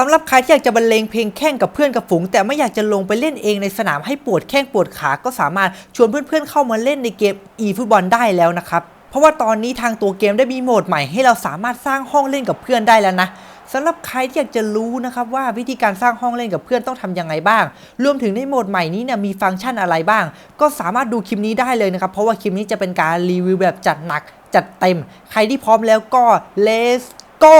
สำหรับใครที่อยากจะบรรเลงเพลงแข่งกับเพื่อนกับฝูง แต่ไม่อยากจะลงไปเล่นเองในสนามให้ปวดแข้งปวดขาก็สามารถชวนเพื่อนๆเข้ามาเล่นในเกม e ฟุตบอลได้แล้วนะครับเพราะว่าตอนนี้ทางตัวเกมได้มีโหมดใหม่ให้เราสามารถสร้างห้องเล่นกับเพื่อนได้แล้วนะสำหรับใครที่อยากจะรู้นะครับว่าวิธีการสร้างห้องเล่นกับเพื่อนต้องทำยังไงบ้าง รวมถึงในโหมดใหม่นี้เนี่ยมีฟังก์ชันอะไรบ้าง ก็สามารถดูคลิปนี้ได้เลยนะครับ เพราะว่าคลิปนี้จะเป็นการรีวิวแบบจัดหนักจัดเต็ม ใครที่พร้อมแล้วก็ let's go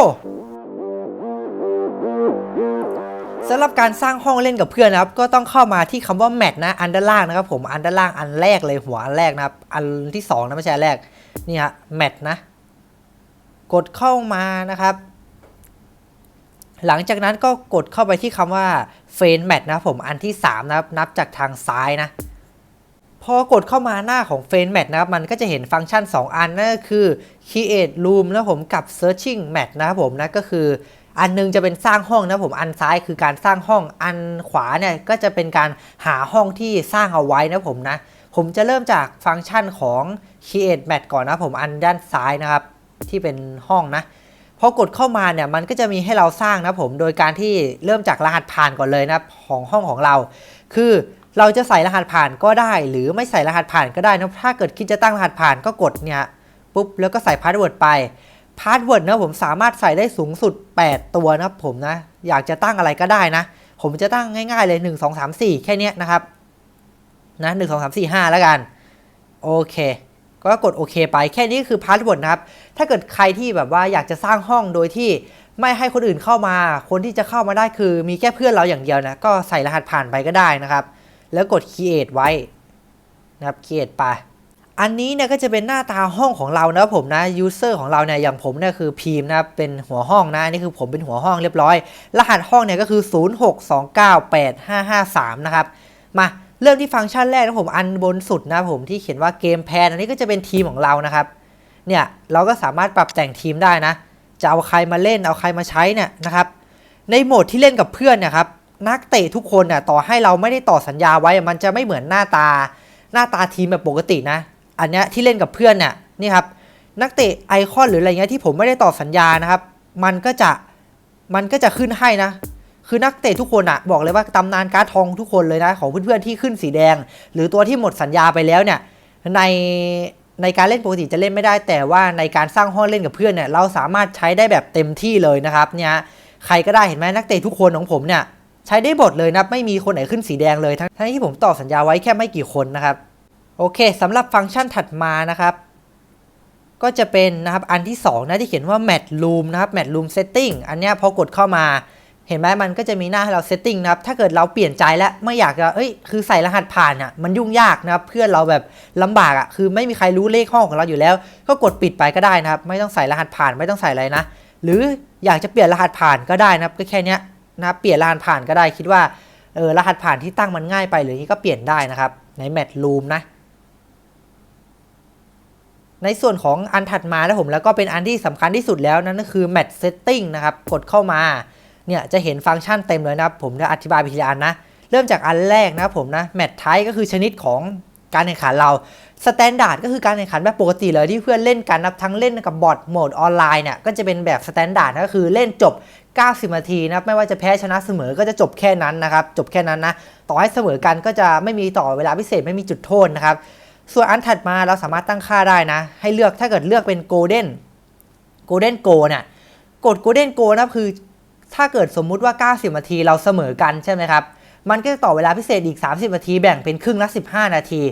สำหรับการสร้างห้องเล่นกับเพื่อนนะครับ ก็ต้องเข้ามาที่คำว่าแมทนะอันด้านล่างนะครับผมอันด้านล่างอันแรกเลยหัวอันแรกนะครับ อันที่สองนะไม่ใช่อันแรกนี่ฮะแมทนะ กดเข้ามานะครับ หลังจากนั้นก็กดเข้าไปที่คำว่าเฟนแมทนะครับผมอันที่3นะครับนับจากทางซ้ายนะพอกดเข้ามาหน้าของ f r ร e n Match นะครับ มันก็จะเห็นฟังก์ชัน 2 อันนั่นก็คือ Create Room นะผมกับ Searching Match นะครับผมนะก็คือ อันหนึงจะเป็นสร้างห้องนะผมอันซ้ายคือการสร้างห้องอันขวาเนี่ยก็จะเป็นการหาห้องที่สร้างเอาไว้นะผมนะ ผมจะเริ่มจากฟังก์ชันของ Create Match ก่อนนะผมอันด้านซ้ายนะครับ ที่เป็นห้องนะพอกดเข้ามาเนี่ยมันก็จะมีให้เราสร้างนะผมโดยการที่เริ่มจากรหัสผ่านก่อนเลยนะของห้องของเรา คือเราจะใส่รหัสผ่านก็ได้ หรือไม่ใส่รหัสผ่านก็ได้นะถ้าเกิดคิดจะตั้งรหัสผ่านก็กดเนี่ยปุ๊บแล้วก็ใส่พาสเวิร์ดไป พาสเวิร์ดนะผมสามารถใส่ได้สูงสุด 8 ตัวนะผมนะ อยากจะตั้งอะไรก็ได้นะ ผมจะตั้งง่ายๆเลย 1 2 3 4 แค่นี้นะครับ นะ1 2 3 4 5 แล้วกัน โอเค ก็กดโอเคไปแค่นี้คือพาสเวิร์ดนะครับ ถ้าเกิดใครที่แบบว่าอยากจะสร้างห้องโดยที่ไม่ให้คนอื่นเข้ามา คนที่จะเข้ามาได้คือมีแค่เพื่อนเราอย่างเดียวนะ ก็ใส่รหัสผ่านไปก็ได้นะครับ แล้วกด create ไว้นะครับ create ไป อันนี้เนี่ยก็จะเป็นหน้าตาห้องของเรานะผมนะ user ของเราเนี่ยอย่างผมเนี่ยคือพีมนะเป็นหัวห้องนะอันนี่คือผมเป็นหัวห้องเรียบร้อย รหัสห้องเนี่ยก็คือ 06298553 นะครับ มาเริ่มที่ฟังก์ชันแรกนะผมอันบนสุดนะผมที่เขียนว่าเกมแพนอันนี้ก็จะเป็นทีมของเรานะครับเนี่ยเราก็สามารถปรับแต่งทีมได้นะ จะเอาใครมาเล่นเอาใครมาใช้เนี่ยนะครับ ในโหมดที่เล่นกับเพื่อนเนี่ยครับนักเตะทุกคนเนี่ยต่อให้เราไม่ได้ต่อสัญญาไว้มันจะไม่เหมือนหน้าตา หน้าตาทีมแบบปกตินะ อันเนี้ยที่เล่นกับเพื่อนเนี่ยนี่ครับนักเตะไอคอนหรืออะไรเงี้ยที่ผมไม่ได้ต่อสัญญานะครับ มันก็จะมันก็จะขึ้นให้นะ คือนักเตะทุกคนอะบอกเลยว่าตำนานการ์ดทองทุกคนเลยนะของเพื่อนๆที่ขึ้นสีแดง หรือตัวที่หมดสัญญาไปแล้วเนี่ยในในการเล่นปกติจะเล่นไม่ได้ แต่ว่าในการสร้างห้องเล่นกับเพื่อนเนี่ยเราสามารถใช้ได้แบบเต็มที่เลยนะครับเนี่ยใครก็ได้เห็นไหมนักเตะทุกคนของผมเนี่ยใช้ได้หมดเลยนะไม่มีคนไหนขึ้นสีแดงเลยทั้งทั้งที่ผมต่อสัญญาไว้แค่ไม่กี่คนนะครับ โอเคสำหรับฟังก์ชันถัดมานะครับ ก็จะเป็นนะครับอันที่2นะที่เขียนว่า Mat Room นะครับ Mat Room Setting อันนี้พอกดเข้ามา เห็นไหมมันก็จะมีหน้าให้เรา setting นะครับ ถ้าเกิดเราเปลี่ยนใจแล้วไม่อยากจะเอ้ยคือใส่รหัสผ่านอะมันยุ่งยากนะครับ เพื่อนเราแบบลำบากอะคือไม่มีใครรู้เลขห้องของเราอยู่แล้ว ก็กดปิดไปก็ได้นะครับ ไม่ต้องใส่รหัสผ่านไม่ต้องใส่อะไรนะ หรืออยากจะเปลี่ยนรหัสผ่านก็ได้นะครับก็แค่นี้นะเปลี่ยนรหัสผ่านก็ได้คิดว่าเออรหัสผ่านที่ตั้งมันง่ายไปหรือนี้ก็เปลี่ยนได้นะครับใน Mat Room นะ ในส่วนของอันถัดมานะผมแล้วก็เป็นอันที่สำคัญที่สุดแล้วนั่นก็คือ Match Setting นะครับ กดเข้ามาเนี่ยจะเห็นฟังก์ชันเต็มเลยนะครับ ผมจะอธิบายไปทีละอันนะ เริ่มจากอันแรกนะครับผมนะ Match Type ก็คือชนิดของการแข่งขันเรา Standard ก็คือการแข่งขันแบบปกติเลยที่เพื่อนเล่นกันนะทั้งเล่นกับบอทโหมดออนไลน์เนี่ยก็จะเป็นแบบ Standard ก็คือเล่นจบ 90 นาทีนะครับไม่ว่าจะแพ้ชนะเสมอก็จะจบแค่นั้นนะครับ จบแค่นั้นนะ ต่อให้เสมอกันก็จะไม่มีต่อเวลาพิเศษไม่มีจุดโทษนะครับ ส่วนอันถัดมาเราสามารถตั้งค่าได้นะ ให้เลือกถ้าเกิดเลือกเป็น Golden Golden Go เนี่ยกด Golden Go นะคือ ถ้าเกิดสมมุติว่า 90 นาทีเราเสมอกันใช่ไหมครับ มันก็จะต่อเวลาพิเศษอีก 30 นาทีแบ่งเป็นครึ่งละ 15 นาที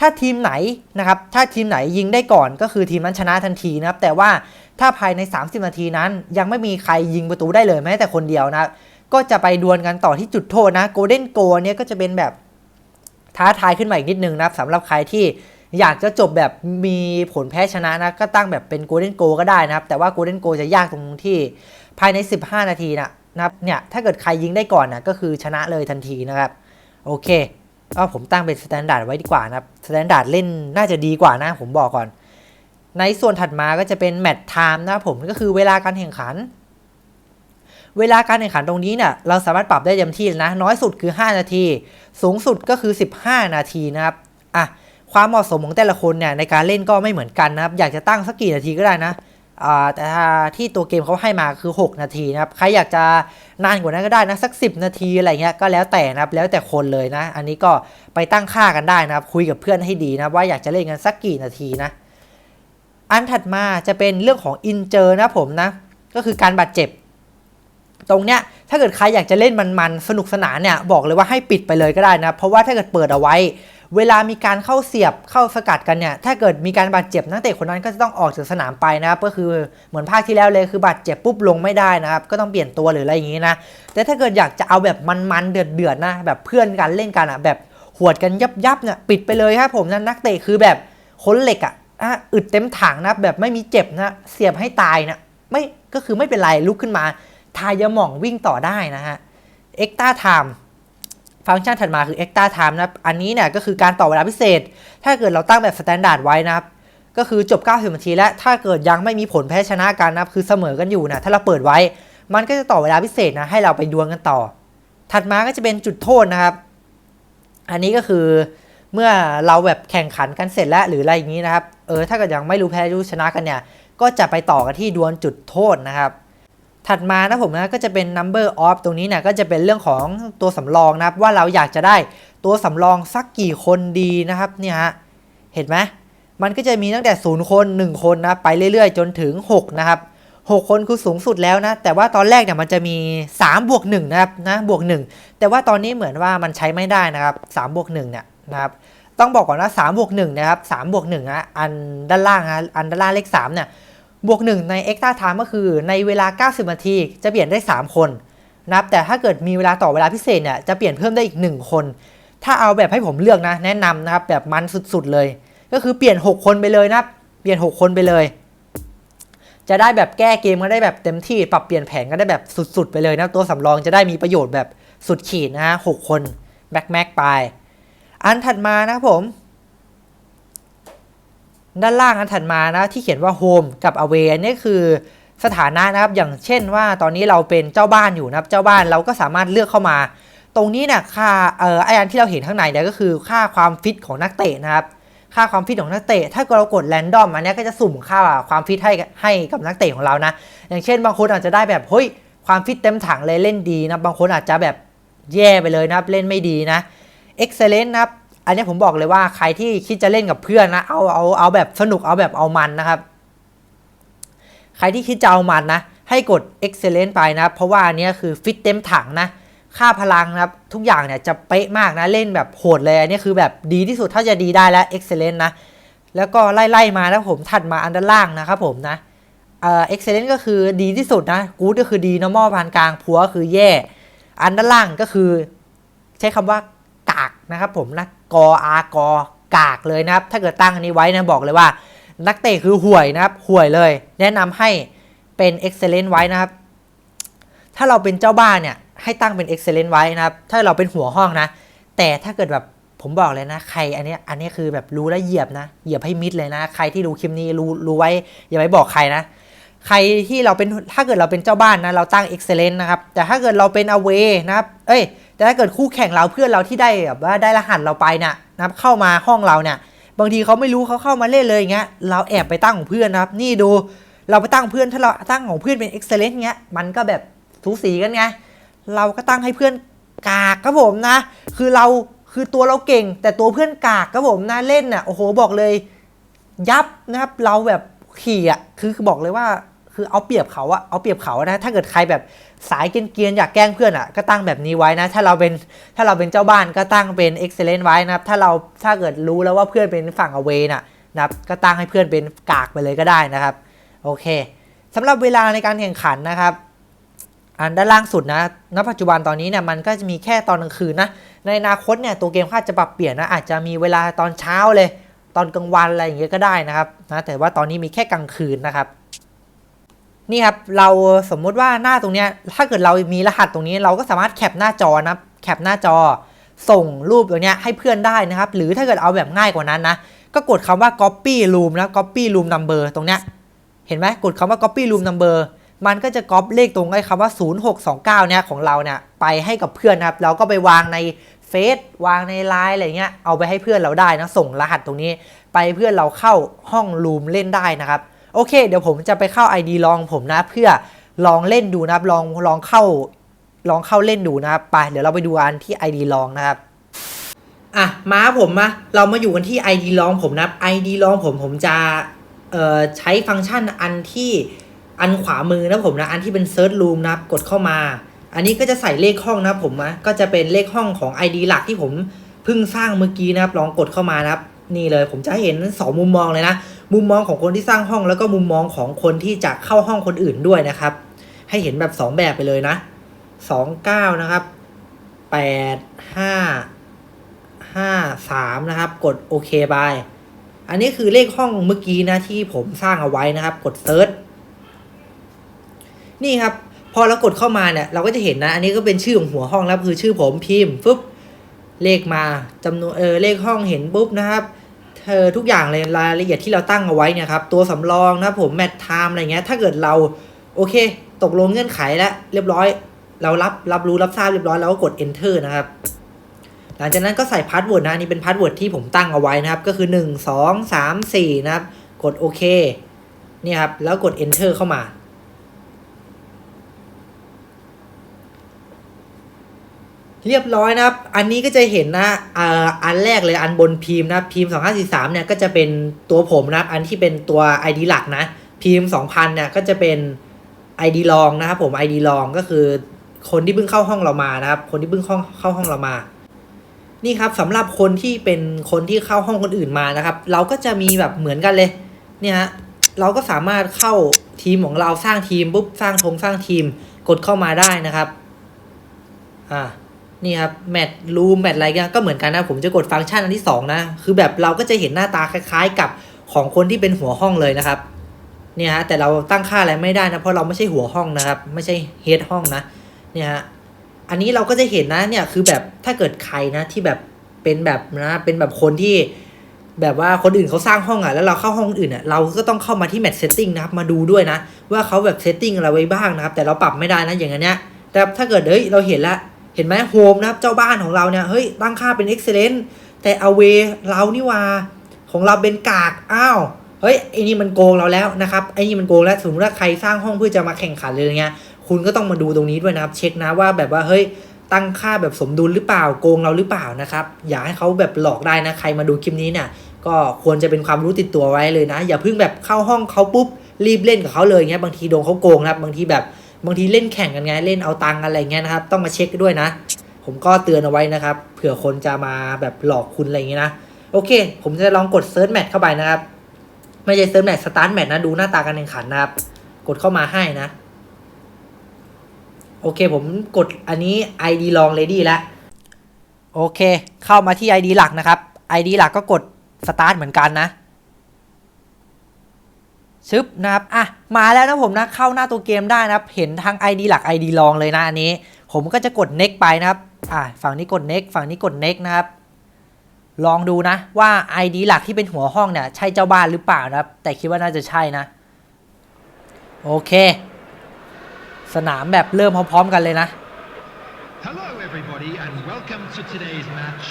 ถ้าทีมไหนนะครับ ถ้าทีมไหนยิงได้ก่อนก็คือทีมนั้นชนะทันทีนะครับ แต่ว่าถ้าภายใน 30 นาทีนั้น ยังไม่มีใครยิงประตูได้เลยแม้แต่คนเดียวนะ ก็จะไปดวลกันต่อที่จุดโทษนะ Golden Go เนี้ยก็จะเป็นแบบ ท้าทายขึ้นมาอีกนิดนึงนะครับสำหรับใครที่อยากจะจบแบบมีผลแพ้ชนะนะ ก็ตั้งแบบเป็น Golden Go ก็ได้นะครับ แต่ว่า Golden Go จะยากตรงที่ภายใน 15 นาทีนะนะครับเนี่ยถ้าเกิดใครยิงได้ก่อนนะก็คือชนะเลยทันทีนะครับ โอเคก็ผมตั้งเป็นสแตนดาร์ดไว้ดีกว่านะครับสแตนดาร์ดเล่นน่าจะดีกว่านะผมบอกก่อน ในส่วนถัดมาก็จะเป็นแมตช์ไทม์นะครับผมก็คือเวลาการแข่งขัน เวลาการแข่งขันตรงนี้เนี่ยเราสามารถปรับได้เต็มที่นะ น้อยสุดคือ 5 นาที สูงสุดก็คือ 15 นาทีนะครับอะความเหมาะสมของแต่ละคนเนี่ยในการเล่นก็ไม่เหมือนกันนะครับ อยากจะตั้งสักกี่นาทีก็ได้นะอ่าแต่ที่ตัวเกมเขาให้มาคือ 6 นาทีนะครับ ใครอยากจะนานกว่านั้นก็ได้นะสัก 10 นาทีอะไรเงี้ยก็แล้วแต่นะครับแล้วแต่คนเลยนะ อันนี้ก็ไปตั้งค่ากันได้นะครับ คุยกับเพื่อนให้ดีนะว่าอยากจะเล่นกันสักกี่นาทีนะ อันถัดมาจะเป็นเรื่องของอินเจอร์นะผมนะ ก็คือการบาดเจ็บ ตรงเนี้ยถ้าเกิดใครอยากจะเล่นมันๆสนุกสนานเนี่ยบอกเลยว่าให้ปิดไปเลยก็ได้นะเพราะว่าถ้าเกิดเปิดเอาไว้ เวลามีการเข้าเสียบเข้าสกัดกันเนี่ยถ้าเกิดมีการบาดเจ็บนักเตะคนนั้นก็จะต้องออกจากสนามไปนะครับก็คือเหมือนภาคที่แล้วเลยคือบาดเจ็บปุ๊บลงไม่ได้นะครับก็ต้องเปลี่ยนตัวหรืออะไรอย่างนี้นะแต่ถ้าเกิดอยากจะเอาแบบมันๆเดือดๆนะแบบเพื่อนกันเล่นกันอะแบบหวดกันยับๆเนี่ยปิดไปเลยครับผมนะนักเตะคือแบบค้นเหล็กอะอะอึดเต็มถังนะแบบไม่มีเจ็บนะเสียบให้ตายนะไม่ก็คือไม่เป็นไรลุกขึ้นมา ทายาหม่องวิ่งต่อได้นะฮะ Extra Time ฟังก์ชันถัดมาคือ Extra Time นะอันนี้เนี่ยก็คือการต่อเวลาพิเศษ ถ้าเกิดเราตั้งแบบ Standard ไว้นะครับ ก็คือจบ 90 นาที และถ้าเกิดยังไม่มีผลแพ้ชนะกันนะครับคือเสมอกันอยู่นะถ้าเราเปิดไว้ มันก็จะต่อเวลาพิเศษนะให้เราไปดวลกันต่อ ถัดมาก็จะเป็นจุดโทษนะครับ อันนี้ก็คือเมื่อเราแบบแข่งขันกันเสร็จแล้วหรืออะไรอย่างนี้นะครับ เออถ้าเกิดยังไม่รู้แพ้รู้ชนะกันเนี่ย ก็จะไปต่อกันที่ดวลจุดโทษนะครับ ถัดมานะผมนะก็จะเป็น number of ตรงนี้เนี่ยก็จะเป็นเรื่องของตัวสำรองนะครับว่าเราอยากจะได้ตัวสำรองสักกี่คนดีนะครับเนี่ยฮะเห็นไหมมันก็จะมีตั้งแต่ 0 คน 1 คนนะไปเรื่อยๆ จนถึง 6 นะครับ 6 คนคือสูงสุดแล้วนะ แต่ว่าตอนแรกเนี่ยมันจะมี 3 บวก 1 นะครับนะบวก 1 แต่ว่าตอนนี้เหมือนว่ามันใช้ไม่ได้นะครับ3บวก1เนี่ยนะครับต้องบอกก่อนว่า3บวก1นะครับ3บวก1นะอันด้านล่างนะอันด้านล่างเลข3เนี่ย บวก 1 ใน extra time ก็คือในเวลา 90 นาทีจะเปลี่ยนได้ 3 คนนะครับแต่ถ้าเกิดมีเวลาต่อเวลาพิเศษเนี่ยจะเปลี่ยนเพิ่มได้อีก 1 คน ถ้าเอาแบบให้ผมเลือกนะแนะนำนะครับแบบมันสุดๆเลย ก็คือเปลี่ยน 6 คนไปเลยนะเปลี่ยน 6 คนไปเลย จะได้แบบแก้เกมก็ได้แบบเต็มที่ปรับเปลี่ยนแผนก็ได้แบบสุดๆ ไปเลยนะตัวสำรองจะได้มีประโยชน์แบบสุดขีดนะฮะหกคนแบ็คแม็กไป อันถัดมานะผม ด้านล่างอันถัดมานะที่เขียนว่า Home กับ Away นนี้คือสถานะนะครับอย่างเช่นว่าตอนนี้เราเป็นเจ้าบ้านอยู่นะครับ เจ้าบ้านเราก็สามารถเลือกเข้ามา ตรงนี้เนี่ยค่าเอ่อไออันที่เราเห็นข้างในเนี่ยก็คือค่าความฟิตของนักเตะนะครับ ค่าความฟิตของนักเตะ ถ้าเรากดแรนดอมอันนี้ก็จะสุ่มค่าความฟิตให้ให้กับนักเตะของเรานะ อย่างเช่นบางคนอาจจะได้แบบเฮ้ยความฟิตเต็มถังเลยเล่นดีนะบางคนอาจจะแบบแย่ไปเลยนะครับเล่นไม่ดีนะ Excellent นะครับ อันนี้ผมบอกเลยว่าใครที่คิดจะเล่นกับเพื่อนนะเอาเอาเอาแบบสนุกเอาแบบเอามันนะครับ ใครที่คิดจะเอามันนะ ให้กด excellent ไปนะครับเพราะว่าอันนี้คือฟิตเต็มถังนะค่าพลังนะครับทุกอย่างเนี่ยจะเป๊ะมากนะเล่นแบบโหดเลยอันนี้คือแบบดีที่สุดถ้าจะดีได้แล้ว excellent นะแล้วก็ไล่ๆมาแล้วผมถัดมาอันด้านล่างนะครับผมนะเอ่อ excellent ก็คือดีที่สุดนะ good ก็คือดี normal ปานกลางพัวก็คือแย่ อันด้านล่างก็คือ ใช้คำว่ากาก นะครับผมนะกออากอกากเลยนะครับถ้าเกิดตั้งอันนี้ไว้นะบอกเลยว่า นักเตะคือห่วยนะครับห่วยเลย แนะนำให้เป็น excellent ไว้นะครับ ถ้าเราเป็นเจ้าบ้านเนี่ยให้ตั้งเป็น excellent ไว้นะครับ ถ้าเราเป็นหัวห้องนะ แต่ถ้าเกิดแบบผมบอกเลยนะ ใครอันนี้อันนี้คือแบบรู้แล้วเหยียบนะ เหยียบให้มิดเลยนะ ใครที่ดูคลิปนี้รู้รู้ไว้ อย่าไปบอกใครนะ ใครที่เราเป็นถ้าเกิดเราเป็นเจ้าบ้านนะเราตั้ง excellent นะครับ แต่ถ้าเกิดเราเป็น away นะครับ เอ้ย แต่ถ้าเกิดคู่แข่งเราเพื่อนเราที่ได้แบบว่าได้รหัสเราไปนี่ยนะครับเข้ามาห้องเราเนี่ยบางทีเขาไม่รู้เขาเข้ามาเล่นเลยอย่างเงี้ยเราแอบไปตั้งของเพื่อนนะครับ นี่ดูเราไปตั้งเพื่อนถ้าเราตั้งของเพื่อนเป็น excellent เงี้ยมันก็แบบสูสีกันไงเราก็ตั้งให้เพื่อนกากครับผมนะ คือเราคือตัวเราเก่ง แต่ตัวเพื่อนกากครับผมนะเล่นน่ะโอ้โหบอกเลย ยับนะครับเราแบบขี่อะคือคือบอกเลยว่า คือเอาเปรียบเขาอะเอาเปรียบเขานะถ้าเกิดใครแบบสายเกียนๆอยากแกล้งเพื่อนอะก็ตั้งแบบนี้ไว้นะ ถ้าเราเป็นถ้าเราเป็นเจ้าบ้านก็ตั้งเป็น excellent ไว้นะครับ ถ้าเราถ้าเกิดรู้แล้วว่าเพื่อนเป็นฝั่ง away น่ะนะครับก็ตั้งให้เพื่อนเป็นกากไปเลยก็ได้นะครับโอเคสำหรับเวลาในการแข่งขันนะครับอันด้านล่างสุดนะ ณ ปัจจุบันตอนนี้เนี่ยมันก็จะมีแค่ตอนกลางคืนนะ ในอนาคตเนี่ยตัวเกมค่าจะปรับเปลี่ยนนะอาจจะมีเวลาตอนเช้าเลย ตอนกลางวันอะไรอย่างเงี้ยก็ได้นะครับนะแต่ว่าตอนนี้มีแค่กลางคืนนะครับ นี่ครับเราสมมุติว่าหน้าตรงเนี้ยถ้าเกิดเรามีรหัสตรงนี้ เราก็สามารถแคปหน้าจอนะแคปหน้าจอ ส่งรูปตรงเนี้ยให้เพื่อนได้นะครับ หรือถ้าเกิดเอาแบบง่ายกว่านั้นนะก็กดคำว่า copy room นะ copy room number ตรงเนี้ยเห็นไหมกดคำว่า copy room number มันก็จะก๊อปเลขตรงไอ้คำว่า 0629 เนี่ยของเราเนี่ยไปให้กับเพื่อนนะครับ เราก็ไปวางในเฟซวางในไลน์อะไรเงี้ยเอาไปให้เพื่อนเราได้นะส่งรหัสตรงนี้ ไปเพื่อนเราเข้าห้องรูมเล่นได้นะครับ โอเค เดี๋ยวผมจะไปเข้า ID ลองผมนะ เพื่อลองเล่นดูนะครับ ลองลองเข้าลองเข้าเล่นดูนะครับไปเดี๋ยวเราไปดูอันที่ ID ลองนะครับอะมาผมมาเรามาอยู่กันที่ ID ลองผมนะ ID ลองผมผมจะเอ่อใช้ฟังก์ชันอันที่อันขวามือนะผมนะ อันที่เป็น Search Room นะครับกดเข้ามา อันนี้ก็จะใส่เลขห้องนะผมนะก็จะเป็นเลขห้องของ ID หลักที่ผมเพิ่งสร้างเมื่อกี้นะครับ ลองกดเข้ามานะครับ นี่เลยผมจะเห็น 2 มุมมองเลยนะ มุมมองของคนที่สร้างห้องแล้วก็มุมมองของคนที่จะเข้าห้องคนอื่นด้วยนะครับ ให้เห็นแบบ 2 แบบไปเลยนะ 29 นะครับ 8 5 5 3 นะครับ กดโอเคบายอันนี้คือเลขห้องเมื่อกี้นะที่ผมสร้างเอาไว้นะครับ กดเซิร์ชนี่ครับ พอเรากดเข้ามาเนี่ยเราก็จะเห็นนะ อันนี้ก็เป็นชื่อของหัวห้องแล้วคือชื่อผมพิมพ์ฟึบเลขมาจำนวนเออเลขห้องเห็นปุ๊บนะครับ เธอทุกอย่างเลยรายละเอียดที่เราตั้งเอาไว้เนี่ยครับตัวสำรองนะผมแมทไทม์อะไรเงี้ยถ้าเกิดเราโอเค ตกลงเงื่อนไขแล้วเรียบร้อย เรารับรับรู้รับทราบเรียบร้อยแล้วก็กด enter นะครับหลังจากนั้นก็ใส่พาสเวิร์ดนะนนี่เป็นพาสเวิร์ดที่ผมตั้งเอาไว้นะครับ ก็คือ 1 2 3 4 นะครับ กดโอเคเนี่ยครับ แล้วกด enter เข้ามา เรียบร้อยนะครับ อันนี้ก็จะเห็นนะอ่าอันแรกเลยอันบนพิมพ์นะพิมพ์2543เนี่ยก็จะเป็นตัวผมนะครับ อันที่เป็นตัว ID หลักนะ พิมพ์2000เนี่ยก็จะเป็น ID รองนะครับผม ID รองก็คือคนที่เพิ่งเข้าห้องเรามานะครับ คนที่เพิ่งเข้าเข้าห้องเรามา นี่ครับสำหรับคนที่เป็นคนที่เข้าห้องคนอื่นมานะครับ เราก็จะมีแบบเหมือนกันเลยเนี่ยฮะเราก็สามารถเข้าทีมของเราสร้างทีมปุ๊บสร้างธงสร้างทีมกดเข้ามาได้นะครับอ่า นี่ครับแมทรูมแมทอะไรก็เหมือนกันนะผมจะกดฟังก์ชันอันที่ 2 นะ คือแบบเราก็จะเห็นหน้าตาคล้ายๆ กับของคนที่เป็นหัวห้องเลยนะครับเนี่ยฮะแต่เราตั้งค่าอะไรไม่ได้นะ เพราะเราไม่ใช่หัวห้องนะครับ ไม่ใช่เฮดห้องนะเนี่ยฮะอันนี้เราก็จะเห็นนะเนี่ยคือแบบถ้าเกิดใครนะที่แบบเป็นแบบนะเป็นแบบคนที่แบบว่าคนอื่นเขาสร้างห้องอะแล้วเราเข้าห้องอื่นอะเราก็ต้องเข้ามาที่แมทเซตติ้งนะครับมาดูด้วยนะ ว่าเขาแบบเซตติ้งอะไรไว้บ้างนะครับ แต่เราปรับไม่ได้นะอย่างเนี้ยแต่ถ้าเกิดเฮ้ยเราเห็นละ เห็นไหมโฮมนะครับเจ้าบ้านของเราเนี่ยเฮ้ยตั้งค่าเป็น excellent แต่เอาเวเรานี่ว่าของเราเป็นกากอ้าวเฮ้ยไอ้นี่มันโกงเราแล้วนะครับไอ้นี่มันโกงแล้วสมมติว่าใครสร้างห้องเพื่อจะมาแข่งขันเลยเงี้ยคุณก็ต้องมาดูตรงนี้ด้วยนะครับ เช็คนะว่าแบบว่าเฮ้ยตั้งค่าแบบสมดุลหรือเปล่าโกงเราหรือเปล่านะครับอย่าให้เขาแบบหลอกได้นะใครมาดูคลิปนี้เนี่ยก็ควรจะเป็นความรู้ติดตัวไว้เลยนะ อย่าเพิ่งแบบเข้าห้องเขาปุ๊บรีบเล่นกับเขาเลยเงี้ยบางทีโดนเขาโกงนะครับบางทีแบบ บางทีเล่นแข่งกันไงเล่นเอาตังอะไรเงี้ยนะครับ ต้องมาเช็คด้วยนะ ผมก็เตือนเอาไว้นะครับ เผื่อคนจะมาแบบหลอกคุณอะไรเงี้ยนะ โอเค ผมจะลองกดเซิร์ชแมทเข้าไปนะครับ ไม่ใช่เซิร์ชแมทสตาร์ทแมทนะ ดูหน้าตาการแข่งขันนะครับ กดเข้ามาให้นะ โอเค ผมกดอันนี้ ID ลอง ready แล้วโอเค เข้ามาที่ ID หลักนะครับ ID หลักก็กด start เหมือนกันนะ ชึบนะครับอะมาแล้วนะผมนะเข้าหน้าตัวเกมได้นะครับ เห็นทั้ง ID หลัก ID ลองเลยนะอันนี้ ผมก็จะกด next ไปนะครับอะฝั่งนี้กด next ฝั่งนี้กด next นะครับ ลองดูนะว่า ID หลักที่เป็นหัวห้องเนี่ยใช่เจ้าบ้านหรือเปล่านะครับ แต่คิดว่าน่าจะใช่นะ โอเค สนามแบบเริ่มพร้อมๆกันเลยนะ Hello, everybody, and welcome to today's match.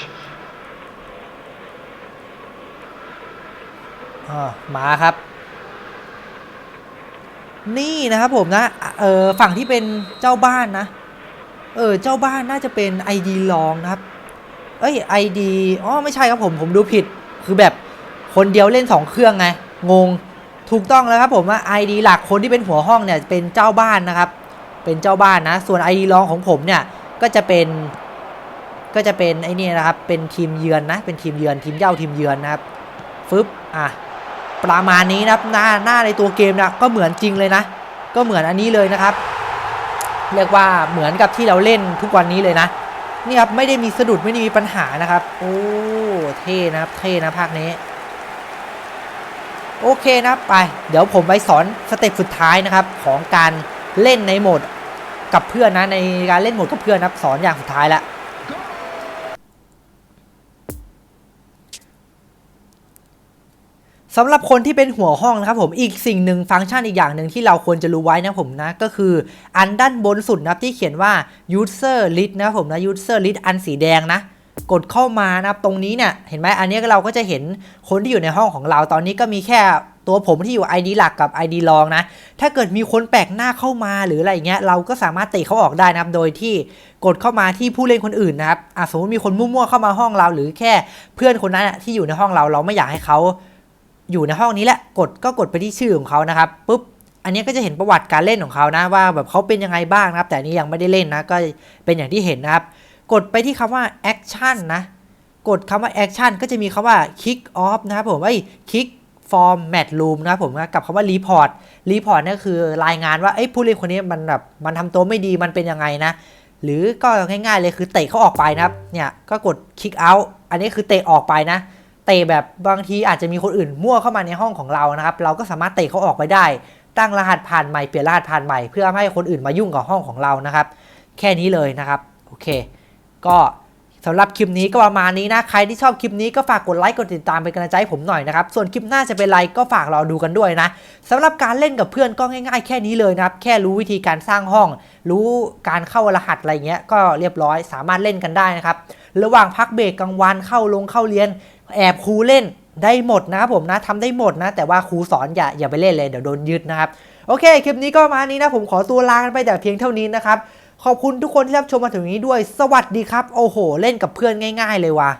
อ่ามาครับ นี่นะครับผมนะเออฝั่งที่เป็นเจ้าบ้านนะ เออเจ้าบ้านน่าจะเป็น ID ลองนะครับ เอ้ย ID อ๋อไม่ใช่ครับผมผมดูผิด คือแบบคนเดียวเล่น 2 เครื่องไง งง ถูกต้องแล้วครับผมว่า ID หลักคนที่เป็นหัวห้องเนี่ยเป็นเจ้าบ้านนะครับ เป็นเจ้าบ้านนะ ส่วน ID รองของผมเนี่ยก็จะเป็นก็จะเป็นไอ้นี่นะครับ เป็นทีมเยือนนะ เป็นทีมเยือนทีมเย่าทีมเยือนนะครับ ฟึบ อะ ประมาณนี้นะครับหน้าหน้าในตัวเกมนะก็เหมือนจริงเลยนะ ก็เหมือนอันนี้เลยนะครับ เรียกว่าเหมือนกับที่เราเล่นทุกวันนี้เลยนะนี่ครับไม่ได้มีสะดุดไม่ได้มีปัญหานะครับ โอ้เท่นะครับเท่นะภาคนี้ โอเคนะไป เดี๋ยวผมไปสอนสเต็ปสุดท้ายนะครับ ของการเล่นในโหมดกับเพื่อนนะในการเล่นโหมดกับเพื่อนนะครับสอนอย่างสุดท้ายล้ว สำหรับคนที่เป็นหัวห้องนะครับผมอีกสิ่งหนึ่งฟังก์ชันอีกอย่างหนึ่งที่เราควรจะรู้ไว้นะผมนะก็คืออันด้านบนสุดนะครับที่เขียนว่า user list นะผมนะ user list อันสีแดงนะ กดเข้ามานะครับตรงนี้เนี่ยเห็นไหมอันนี้เราก็จะเห็นคนที่อยู่ในห้องของเราตอนนี้ก็มีแค่ตัวผมที่อยู่ ID หลักกับ ID รองนะ ถ้าเกิดมีคนแปลกหน้าเข้ามาหรืออะไรเงี้ย เราก็สามารถเตะเขาออกได้นะครับ โดยที่กดเข้ามาที่ผู้เล่นคนอื่นนะครับ สมมติมีคนมั่วๆเข้ามาห้องเรา หรือแค่เพื่อนคนนั้นที่อยู่ในห้องเรา เราไม่อยากให้เขา อยู่ในห้องนี้แหละ กดก็กดไปที่ชื่อของเขานะครับปุ๊บ อันนี้ก็จะเห็นประวัติการเล่นของเขานะว่าแบบเขาเป็นยังไงบ้างนะครับ แต่นนี้ยังไม่ได้เล่นนะ ก็เป็นอย่างที่เห็นนะครับ กดไปที่คำว่า action นนะ กดคำว่า action ก็จะมีคำว่า kick off นะครับผมไอ้ kick form match room นะครับผมนะกับคำว่า report report เนี่คือรายงานว่าไอ้ผู้เล่นคนนี้มันแบบมันทำตัวไม่ดีมันเป็นยังไงนะ หรือก็ง่ายๆเลยคือเตะเขาออกไปนะครับเนี่ยก็กด kick out อันนี้คือเตะออกไปนะ เตะแบบบางทีอาจจะมีคนอื่นมั่วเข้ามาในห้องของเรานะครับ เราก็สามารถเตะเขาออกไปได้ ตั้งรหัสผ่านใหม่เปลี่ยนรหัสผ่านใหม่เพื่อไม่ให้คนอื่นมายุ่งกับห้องของเรานะครับ แค่นี้เลยนะครับโอเค ก็สำหรับคลิปนี้ก็ประมาณนี้นะ ใครที่ชอบคลิปนี้ก็ฝากกดไลค์กดติดตามเป็นกำลังใจให้ผมหน่อยนะครับ ส่วนคลิปหน้าจะเป็นไรก็ฝากรอดูกันด้วยนะสำหรับการเล่นกับเพื่อนก็ง่ายๆ แค่นี้เลยนะครับ แค่รู้วิธีการสร้างห้อง รู้การเข้ารหัสอะไรเงี้ยก็เรียบร้อยสามารถเล่นกันได้นะครับ ระหว่างพักเบรกกลางวันเข้าลงเข้าเรียน แอบครูเล่นได้หมดนะครับผมนะทำได้หมดนะ แต่ว่าครูสอนอย่าอย่าไปเล่นเลยเดี๋ยวโดนยึดนะครับ โอเค คลิปนี้ก็มานี้นะ ผมขอตัวลากันไปแต่เพียงเท่านี้นะครับ ขอบคุณทุกคนที่รับชมมาถึงนี้ด้วย สวัสดีครับ โอ้โห เล่นกับเพื่อนง่าย ๆ เลยว่ะ